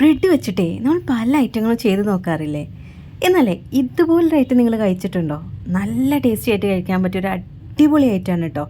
Bread വെച്ചിട്ടേ നമ്മൾ പല ഐറ്റങ്ങളും ചെയ്ത് നോക്കാറില്ലേ? എന്നാലേ ഇതുപോലൊരു ഐറ്റം നിങ്ങൾ കഴിച്ചിട്ടുണ്ടോ? നല്ല ടേസ്റ്റി ആയിട്ട് കഴിക്കാൻ പറ്റിയ ഒരു അടിപൊളി ഐറ്റമാണ് കേട്ടോ.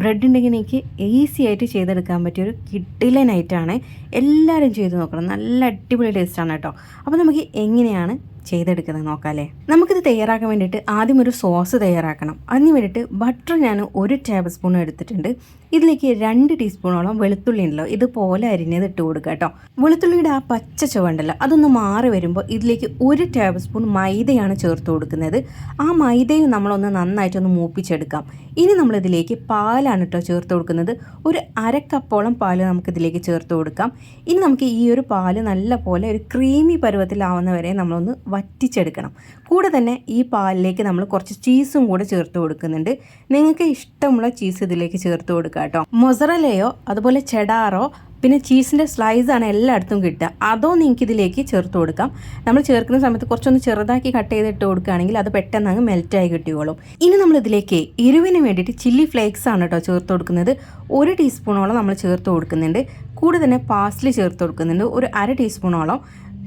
ബ്രെഡ് ഉണ്ടെങ്കിൽ എനിക്ക് ഈസി ആയിട്ട് ചെയ്തെടുക്കാൻ പറ്റിയ ഒരു കിഡിലൻ ഐറ്റമാണ്. എല്ലാവരും ചെയ്ത് നോക്കണം. നല്ല അടിപൊളി ടേസ്റ്റാണ് കേട്ടോ. അപ്പോൾ നമുക്ക് എങ്ങനെയാണ് ചെയ്തെടുക്കുന്നത് നോക്കാമല്ലേ നമുക്കിത് തയ്യാറാക്കാൻ വേണ്ടിയിട്ട് ആദ്യം ഒരു സോസ് തയ്യാറാക്കണം. അതിന് വേണ്ടിയിട്ട് ബട്ടർ ഞാൻ ഒരു ടേബിൾ സ്പൂൺ എടുത്തിട്ടുണ്ട്. ഇതിലേക്ക് രണ്ട് ടീസ്പൂണോളം വെളുത്തുള്ളി ഉണ്ടല്ലോ ഇതുപോലെ അരിഞ്ഞത് ഇട്ട് കൊടുക്കുക കേട്ടോ. വെളുത്തുള്ളിയുടെ ആ പച്ച ചുവ ഉണ്ടല്ലോ അതൊന്ന് മാറി വരുമ്പോൾ ഇതിലേക്ക് ഒരു ടേബിൾ സ്പൂൺ മൈദയാണ് ചേർത്ത് കൊടുക്കുന്നത്. ആ മൈദയും നമ്മളൊന്ന് നന്നായിട്ടൊന്ന് മൂപ്പിച്ചെടുക്കാം. ഇനി നമ്മളിതിലേക്ക് പാലാണ് കേട്ടോ ചേർത്ത് കൊടുക്കുന്നത്. ഒരു അരക്കപ്പോളം പാൽ നമുക്കിതിലേക്ക് ചേർത്ത് കൊടുക്കാം. ഇനി നമുക്ക് ഈ ഒരു പാൽ നല്ല പോലെ ഒരു ക്രീമി പരുവത്തിലാവുന്ന വരെ നമ്മളൊന്ന് വറ്റിച്ചെടുക്കണം. കൂടെ തന്നെ ഈ പാലിലേക്ക് നമ്മൾ കുറച്ച് ചീസും കൂടെ ചേർത്ത് കൊടുക്കുന്നുണ്ട്. നിങ്ങൾക്ക് ഇഷ്ടമുള്ള ചീസ് ഇതിലേക്ക് ചേർത്ത് കൊടുക്കുക കേട്ടോ. മൊസറലയോ അതുപോലെ ചെഡാറോ പിന്നെ ചീസിന്റെ സ്ലൈസാണ് എല്ലായിടത്തും കിട്ടുക. അതോ നിങ്ങൾക്ക് ഇതിലേക്ക് ചേർത്ത് കൊടുക്കാം. നമ്മൾ ചേർക്കുന്ന സമയത്ത് കുറച്ചൊന്ന് ചെറുതാക്കി കട്ട് ചെയ്തിട്ട് കൊടുക്കുകയാണെങ്കിൽ അത് പെട്ടെന്ന് അങ്ങ് മെൽറ്റായി കിട്ടിയോളും ഇനി നമ്മൾ ഇതിലേക്ക് എരിവിന് വേണ്ടിയിട്ട് ചില്ലി ഫ്ലേക്സ് ആണ് കേട്ടോ ചേർത്ത് കൊടുക്കുന്നത്. ഒരു ടീസ്പൂണോളം നമ്മൾ ചേർത്ത് കൊടുക്കുന്നുണ്ട്. കൂടെ തന്നെ പാസ്ലി ചേർത്ത് കൊടുക്കുന്നുണ്ട്. ഒരു അര ടീസ്പൂണോളം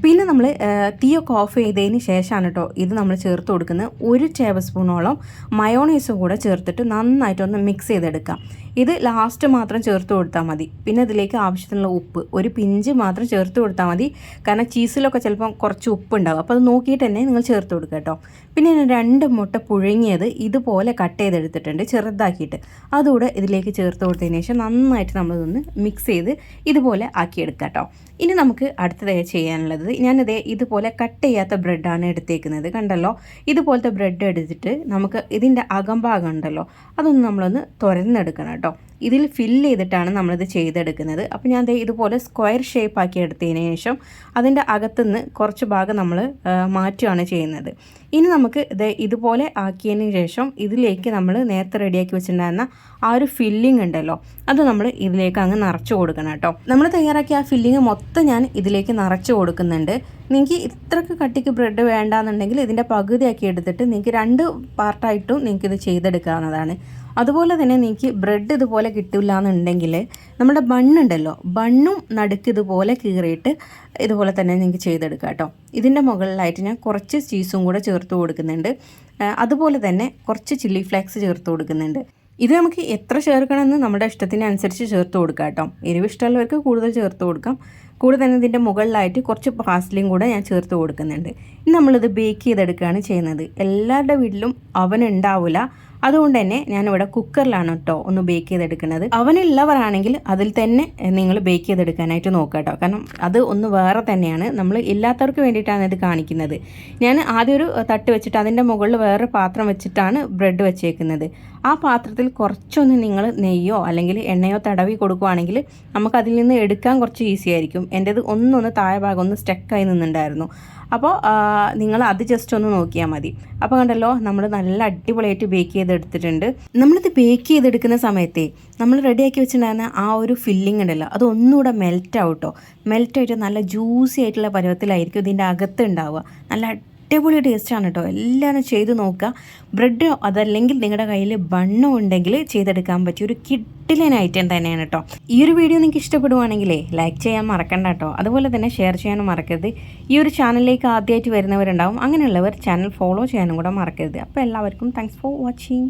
പിന്നെ നമ്മൾ തീയൊക്കെ ഓഫ് ചെയ്തതിന് ശേഷമാണ് കേട്ടോ ഇത് നമ്മൾ ചേർത്ത് കൊടുക്കുന്നത്. ഒരു ടേബിൾ സ്പൂണോളം മയോണൈസും കൂടെ ചേർത്തിട്ട് നന്നായിട്ടൊന്ന് മിക്സ് ചെയ്തെടുക്കാം ഇത് ലാസ്റ്റ് മാത്രം ചേർത്ത് കൊടുത്താൽ മതി. പിന്നെ ഇതിലേക്ക് ആവശ്യത്തിനുള്ള ഉപ്പ്. ഒരു പിഞ്ച് മാത്രം ചേർത്ത് കൊടുത്താൽ മതി. കാരണം ചീസിലൊക്കെ ചിലപ്പം കുറച്ച് ഉപ്പ് ഉണ്ടാകും അപ്പോൾ അത് നോക്കിയിട്ട് തന്നെ നിങ്ങൾ ചേർത്ത് കൊടുക്കുക കേട്ടോ. പിന്നെ ഞാൻ രണ്ട് മുട്ട പുഴുങ്ങിയത് ഇതുപോലെ കട്ട് ചെയ്തെടുത്തിട്ടുണ്ട് ചെറുതാക്കിയിട്ട്. അതുകൂടെ ഇതിലേക്ക് ചേർത്ത് കൊടുത്തതിന് ശേഷം നന്നായിട്ട് നമ്മളിതൊന്ന് മിക്സ് ചെയ്ത് ഇതുപോലെ ആക്കിയെടുക്കാം കേട്ടോ. ഇനി നമുക്ക് അടുത്തതായി ചെയ്യാനുള്ളത് ഞാനത് ഇതുപോലെ കട്ട് ചെയ്യാത്ത ബ്രെഡാണ് എടുത്തേക്കുന്നത്. കണ്ടല്ലോ? ഇതുപോലത്തെ ബ്രെഡ് എടുത്തിട്ട് നമുക്ക് ഇതിന്റെ അകംഭാഗം ഉണ്ടല്ലോ? അതൊന്ന് നമ്മളൊന്ന് തുരന്നെടുക്കണം കേട്ടോ. ഇതിൽ ഫില്ല് ചെയ്തിട്ടാണ് നമ്മളിത് ചെയ്തെടുക്കുന്നത്. അപ്പോൾ ഞാൻ ഇതുപോലെ സ്ക്വയർ ഷേപ്പ് ആക്കി എടുത്തതിന് ശേഷം അതിന്റെ അകത്തുനിന്ന് കുറച്ച് ഭാഗം നമ്മൾ മാറ്റുകയാണ് ചെയ്യുന്നത്. ഇനി നമുക്ക് ഇത് ഇതുപോലെ ആക്കിയതിന് ശേഷം ഇതിലേക്ക് നമ്മൾ നേരത്തെ റെഡിയാക്കി വെച്ചിട്ടുണ്ടായിരുന്ന ആ ഒരു ഫില്ലിംഗ് ഉണ്ടല്ലോ അത് നമ്മൾ ഇതിലേക്ക് അങ്ങ് നിറച്ച് കൊടുക്കണം കേട്ടോ. നമ്മൾ തയ്യാറാക്കിയ ആ ഫില്ലിങ് മൊത്തം ഞാൻ ഇതിലേക്ക് നിറച്ച് കൊടുക്കുന്നുണ്ട്. നിങ്ങൾക്ക് ഇത്രക്ക് കട്ടിക്ക് ബ്രെഡ് വേണ്ടാന്നുണ്ടെങ്കിൽ ഇതിന്റെ പകുതിയാക്കി എടുത്തിട്ട് നിങ്ങൾക്ക് രണ്ട് പാർട്ടായിട്ടും നിങ്ങൾക്ക് ഇത് ചെയ്തെടുക്കാവുന്നതാണ്. അതുപോലെ തന്നെ നിങ്ങൾക്ക് ബ്രെഡ് ഇതുപോലെ കിട്ടില്ല എന്നുണ്ടെങ്കിൽ നമ്മുടെ ബണ്ണുണ്ടല്ലോ ബണ്ണും നടുക്ക് ഇതുപോലെ കീറിയിട്ട് ഇതുപോലെ തന്നെ നിങ്ങൾക്ക് ചെയ്തെടുക്കാം കേട്ടോ. ഇതിന്റെ മുകളിലായിട്ട് ഞാൻ കുറച്ച് ചീസും കൂടെ ചേർത്ത് കൊടുക്കുന്നുണ്ട്. അതുപോലെ തന്നെ കുറച്ച് ചില്ലി ഫ്ലേക്സ് ചേർത്ത് കൊടുക്കുന്നുണ്ട്. ഇത് നമുക്ക് എത്ര ചേർക്കണമെന്ന് നമ്മുടെ ഇഷ്ടത്തിനനുസരിച്ച് ചേർത്ത് കൊടുക്കാം കേട്ടോ. എരിവ് ഇഷ്ടമുള്ളവർക്ക് കൂടുതൽ ചേർത്ത് കൊടുക്കാം. കൂടെ തന്നെ ഇതിന്റെ മുകളിലായിട്ട് കുറച്ച് പാസ്ലിയും കൂടെ ഞാൻ ചേർത്ത് കൊടുക്കുന്നുണ്ട്. ഇനി നമ്മളിത് ബേക്ക് ചെയ്തെടുക്കുകയാണ് ചെയ്യുന്നത്. എല്ലാവരുടെ വീട്ടിലും അവൻ ഉണ്ടാവില്ല. അതുകൊണ്ട് തന്നെ ഞാനിവിടെ കുക്കറിലാണ് കേട്ടോ ഒന്ന് ബേക്ക് ചെയ്തെടുക്കുന്നത്. അവനുള്ളവരാണെങ്കിൽ അതിൽ തന്നെ നിങ്ങൾ ബേക്ക് ചെയ്തെടുക്കാനായിട്ട് നോക്കുക കേട്ടോ കാരണം അത് ഒന്ന് വേറെ തന്നെയാണ്. നമ്മൾ ഇല്ലാത്തവർക്ക് വേണ്ടിയിട്ടാണ് ഇത് കാണിക്കുന്നത്. ഞാൻ ആദ്യം ഒരു തട്ട് വെച്ചിട്ട് അതിന്റെ മുകളിൽ വേറെ പാത്രം വെച്ചിട്ടാണ് ബ്രെഡ് വെച്ചേക്കുന്നത്. ആ പാത്രത്തിൽ കുറച്ചൊന്ന് നിങ്ങൾ നെയ്യോ അല്ലെങ്കിൽ എണ്ണയോ തടവി കൊടുക്കുവാണെങ്കിൽ നമുക്കതിൽ നിന്ന് എടുക്കാൻ കുറച്ച് ഈസി ആയിരിക്കും. എന്റേത് ഒന്നൊന്ന് താഴെ ഭാഗം ഒന്ന് സ്റ്റക്കായി നിന്നുണ്ടായിരുന്നു അപ്പോൾ നിങ്ങൾ അത് ജസ്റ്റ് ഒന്ന് നോക്കിയാൽ മതി. അപ്പോൾ കണ്ടല്ലോ നമ്മൾ നല്ല അടിപൊളിയായിട്ട് ബേക്ക് ചെയ്തെടുത്തിട്ടുണ്ട്. നമ്മളിത് ബേക്ക് ചെയ്തെടുക്കുന്ന സമയത്തെ നമ്മൾ റെഡിയാക്കി വെച്ചിട്ടുണ്ടായിരുന്ന ആ ഒരു ഫില്ലിംഗ് ഉണ്ടല്ലോ അത് ഒന്നുകൂടെ മെൽറ്റ് ആവട്ടോ. മെൽറ്റായിട്ട് നല്ല ജ്യൂസി ആയിട്ടുള്ള പരുവത്തിലായിരിക്കും ഇതിന്റെ അകത്ത് ഉണ്ടാവുക. നല്ല അടിപൊളി ടേസ്റ്റാണ് കേട്ടോ എല്ലാവരും ചെയ്ത് നോക്കുക. ബ്രെഡ് അതല്ലെങ്കിൽ നിങ്ങളുടെ കയ്യിൽ ബണ്ണോ ഉണ്ടെങ്കിൽ ചെയ്തെടുക്കാൻ പറ്റിയ ഒരു കിട്ടിലൻ ഐറ്റം തന്നെയാണ് കേട്ടോ ഈ ഒരു വീഡിയോ നിങ്ങൾക്ക് ഇഷ്ടപ്പെടുവാണെങ്കിലേ ലൈക്ക് ചെയ്യാൻ മറക്കണ്ട കേട്ടോ അതുപോലെ തന്നെ ഷെയർ ചെയ്യാനും മറക്കരുത്. ഈ ഒരു ചാനലിലേക്ക് ആദ്യമായിട്ട് വരുന്നവരുണ്ടാവും. അങ്ങനെയുള്ളവർ ചാനൽ ഫോളോ ചെയ്യാനും കൂടെ മറക്കരുത്. അപ്പോൾ എല്ലാവർക്കും താങ്ക്സ് ഫോർ വാച്ചിങ്